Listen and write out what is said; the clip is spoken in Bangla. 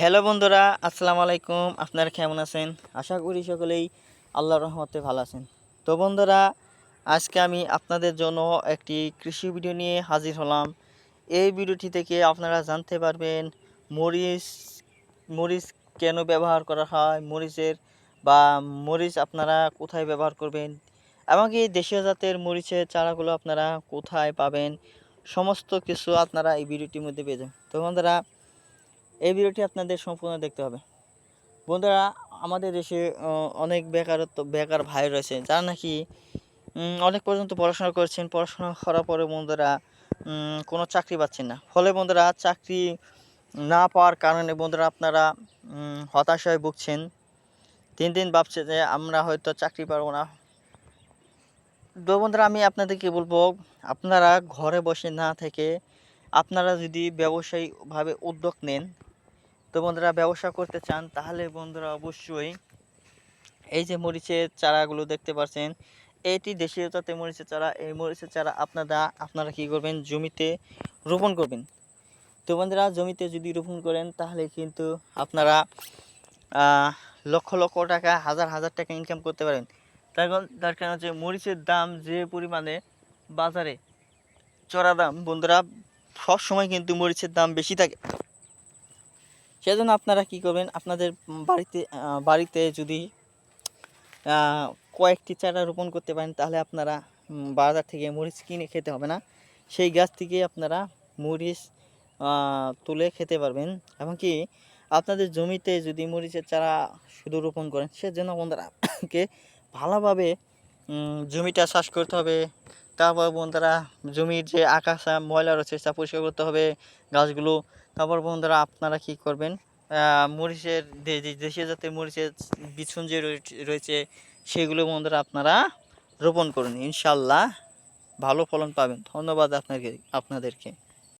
হ্যালো বন্ধুরা, আসসালামু আলাইকুম। আপনারা কেমন আছেন? আশা করি সকলেই আল্লাহর রহমতে ভালো আছেন। তো বন্ধুরা, আজকে আমি আপনাদের জন্য একটি কৃষি ভিডিও নিয়ে হাজির হলাম। এই ভিডিওটি থেকে আপনারা জানতে পারবেন মরিচ মরিচ কেন ব্যবহার করা হয়, মরিচের বা মরিচ আপনারা কোথায় ব্যবহার করবেন এমনকি দেশীয় জাতের মরিচের চারাগুলো আপনারা কোথায় পাবেন, সমস্ত কিছু আপনারা এই ভিডিওটির মধ্যে পেয়ে যাবেন। তো বন্ধুরা এই ভিডিওটি আপনাদের সম্পূর্ণ দেখতে হবে। বন্ধুরা, আমাদের দেশে অনেক বেকারত্ব, বেকার ভাই রয়েছে, যারা নাকি অনেক পর্যন্ত পড়াশোনা করছেন। পড়াশোনা করার পরে বন্ধুরা কোনো চাকরি পাচ্ছেন না। ফলে বন্ধুরা, চাকরি না পাওয়ার কারণে বন্ধুরা আপনারা হতাশায় ভুগছেন। দিন দিন ভাবছে যে আমরা হয়তো চাকরি পারব না। তো বন্ধুরা, আমি আপনাদেরকে বলব, আপনারা ঘরে বসে না থেকে আপনারা যদি ব্যবসায়িকভাবে উদ্যোগ নেন তো বন্ধুরা ব্যবসা করতে চান, তাহলে বন্ধুরা অবশ্যই এই যে মরিচের চারাগুলো দেখতে পাচ্ছেন, এটি দেশীয় জাতের মরিচের চারা। এই মরিচের চারা আপনারা আপনারা কি করবেন? জমিতে রোপণ করবেন। তো বন্ধুরা, জমিতে যদি রোপণ করেন, তাহলে কিন্তু আপনারা লক্ষ লক্ষ টাকা, হাজার হাজার টাকা ইনকাম করতে পারেন। তার তার কারণ হচ্ছে মরিচের দাম যে পরিমাণে বাজারে চড়া দাম, বন্ধুরা সব সময় কিন্তু মরিচের দাম বেশি থাকে। সেজন্য আপনারা কি করবেন? আপনাদের বাড়িতে বাড়িতে যদি কয়েকটি চারা রোপণ করতে পারেন, তাহলে আপনারা বাজার থেকে মরিচ কিনে খেতে হবে না। সেই গাছ থেকে আপনারা মরিচ তুলে খেতে পারবেন। এমনকি আপনাদের জমিতে যদি মরিচের চারা শুধু রোপণ করেন, সেজন্য বন্ধুরাকে ভালোভাবে জমিটা চাষ করতে হবে। তারপর বন্ধুরা, জমির যে আকাশা ময়লা রয়েছে তা পরিষ্কার করতে হবে গাছগুলো। তারপর বন্ধুরা, আপনারা কি করবেন? মরিচের দেশীয় জাতের মরিচের বিছুন যে রয়েছে সেগুলো বন্ধুরা আপনারা রোপণ করুন। ইনশাল্লাহ ভালো ফলন পাবেন। ধন্যবাদ আপনাকে, আপনাদেরকে।